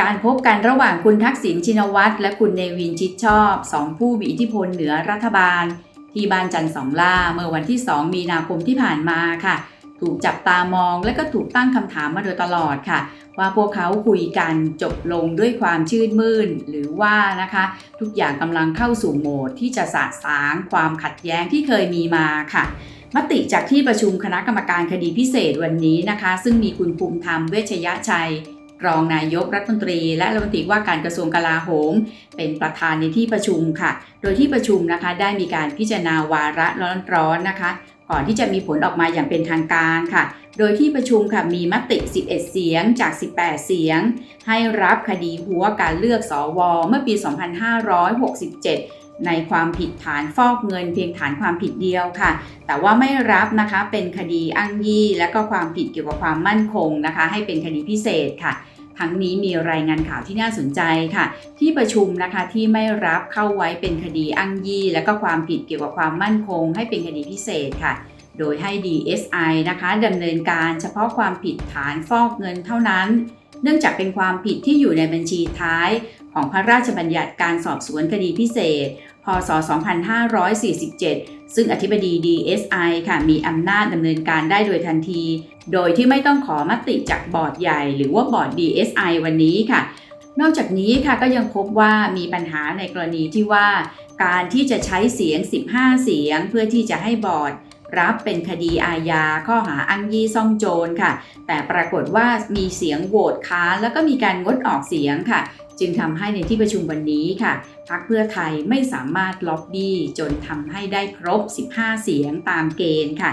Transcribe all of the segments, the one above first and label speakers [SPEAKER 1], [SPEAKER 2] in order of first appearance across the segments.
[SPEAKER 1] การพบกันระหว่างคุณทักษิณชินวัตรและคุณเนวินชิดชอบสองผู้มีอิทธิพลเหนือรัฐบาล ที่บ้านจันทร์สองล่าเมื่อวันที่ 2 มีนาคมที่ผ่านมาค่ะ ถูกจับตามองและก็ถูกตั้งคำถามมาโดยตลอดค่ะ ว่าพวกเขาคุยกันจบลงด้วยความชื่นมื่น หรือว่านะคะ ทุกอย่างกำลังเข้าสู่โหมดที่จะสะสางความขัดแย้งที่เคยมีมาค่ะมติจากที่ประชุมคณะกรรมการคดีพิเศษวันนี้นะคะ ซึ่งมีคุณภูมิธรรมเวชยชัย รองนายกรัฐมนตรี และรัฐมนตรีว่าการกระทรวงกลาโหม เป็นประธานในที่ประชุมค่ะ โดยที่ประชุมนะคะได้มีการพิจารณาวาระร้อนๆนะคะ ก่อนที่จะมีผลออกมาอย่างเป็นทางการค่ะ โดยที่ประชุมค่ะมีมติ 11 เสียงจาก 18 เสียง ให้รับคดีหัวการเลือกสอวเมื่อปี 2567 ในความผิดฐานฟอกเงินเพียงฐานความผิดเดียวค่ะ แต่ว่าไม่รับนะคะเป็นคดีอ้างยี่ และก็ความผิดเกี่ยวกับความมั่นคงนะคะ ให้เป็นคดีพิเศษค่ะ ทั้งนี้มีรายงานข่าวที่น่าสนใจค่ะ ที่ประชุมนะคะที่ไม่รับเข้าไว้เป็นคดีอ้างยี่ และก็ความผิดเกี่ยวกับความมั่นคง ให้เป็นคดีพิเศษค่ะ โดยให้ DSI นะคะดำเนินการเฉพาะความผิดฐานฟอกเงินเท่านั้น เนื่องจากเป็นความผิดที่อยู่ในบัญชีท้าย ของพระราชบัญญัติการสอบสวนคดีพิเศษ พศ 2547 ซึ่งอธิบดี DSI ค่ะมีอำนาจดำเนินการได้โดยทันที โดยที่ไม่ต้องขอมติจากบอร์ดใหญ่ หรือว่าบอร์ด DSI วันนี้ค่ะ นอกจากนี้ค่ะก็ยังพบว่ามีปัญหาในกรณีที่ว่า การที่จะใช้เสียง 15 เสียงเพื่อที่จะให้บอร์ดรับเป็นคดีอาญาข้อหาอ้างยี่ซ่องโจรค่ะ แต่ปรากฏว่ามีเสียงโหวตค้านแล้วก็มีการงดออกเสียงค่ะ จึงทำให้ในที่ประชุมวันนี้ค่ะพักเพื่อไทยไม่สามารถล็อบบี้จนทำให้ได้ครบ 15 เสียงตามเกณฑ์ค่ะ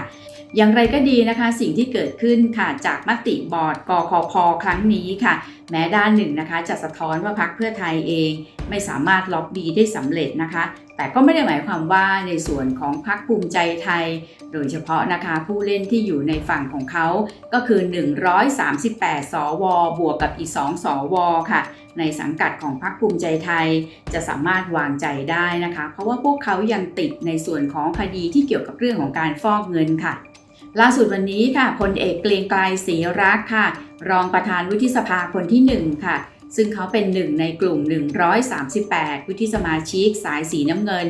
[SPEAKER 1] อย่างไรก็ดีนะคะ สิ่งที่เกิดขึ้นค่ะ จากมติบอร์ดกคพครั้งนี้ค่ะ แม้ด้านหนึ่งนะคะ จะสะท้อนว่าพักเพื่อไทยเอง ไม่สามารถล็อบบี้ได้สำเร็จนะคะ แต่ก็ไม่ได้หมายความว่าในส่วนของพรรคภูมิใจไทย โดยเฉพาะนะคะผู้เล่นที่อยู่ในฝั่งของเขาก็คือ 138 สว บวกกับอีก 2 สว ค่ะ ในสังกัดของพรรคภูมิใจไทยจะสามารถวางใจได้นะคะ เพราะว่าพวกเขายังติดในส่วนของคดีที่เกี่ยวกับเรื่องของการฟอกเงินค่ะล่าสุดวันนี้ค่ะพลเอกเกรียงไกรศรีรักค่ะ รองประธานวุฒิสภาคนที่ 1 ค่ะ ซึ่งเขาเป็นหนึ่งในกลุ่ม 138 วุฒิสมาชิกสายสีน้ำเงิน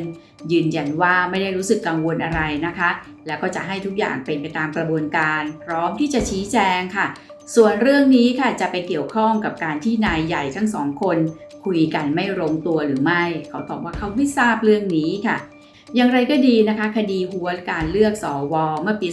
[SPEAKER 1] ยืนยันว่าไม่ได้รู้สึกกังวลอะไรนะคะ แล้วก็จะให้ทุกอย่างเป็นไปตามกระบวนการ พร้อมที่จะชี้แจงค่ะ ส่วนเรื่องนี้ค่ะจะไปเกี่ยวข้องกับการที่นายใหญ่ทั้งสองคน คุยกันไม่ลงตัวหรือไม่ เขาตอบว่าเขาไม่ทราบเรื่องนี้ค่ะ อย่างไรก็ดีนะคะ คดีหัวการเลือกสอวเมื่อปี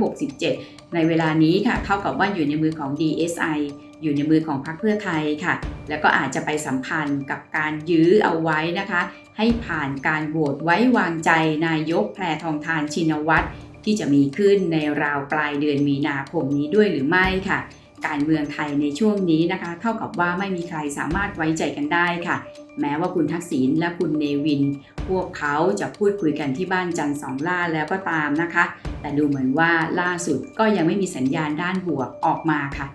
[SPEAKER 1] 2567 ในเวลานี้ค่ะ เท่ากับว่าอยู่ในมือของ DSI อยู่ในมือของพรรคเพื่อไทยค่ะ แล้วก็อาจจะไปสัมพันธ์กับการยื้อเอาไว้นะคะ ให้ผ่านการโหวตไว้วางใจนายกแพรทองทานชินวัตรที่จะมีขึ้นในราวปลายเดือนมีนาคมนี้ด้วยหรือไม่ค่ะ การเมืองไทยในช่วงนี้นะคะ เท่ากับว่าไม่มีใครสามารถไว้ใจกันได้ค่ะ แม้ว่าคุณทักษิณและคุณเนวิน พวกเขาจะพูดคุยกันที่บ้านจันทร์สองล่าแล้วก็ตามนะคะ แต่ดูเหมือนว่าล่าสุดก็ยังไม่มีสัญญาณด้านบวกออกมาค่ะ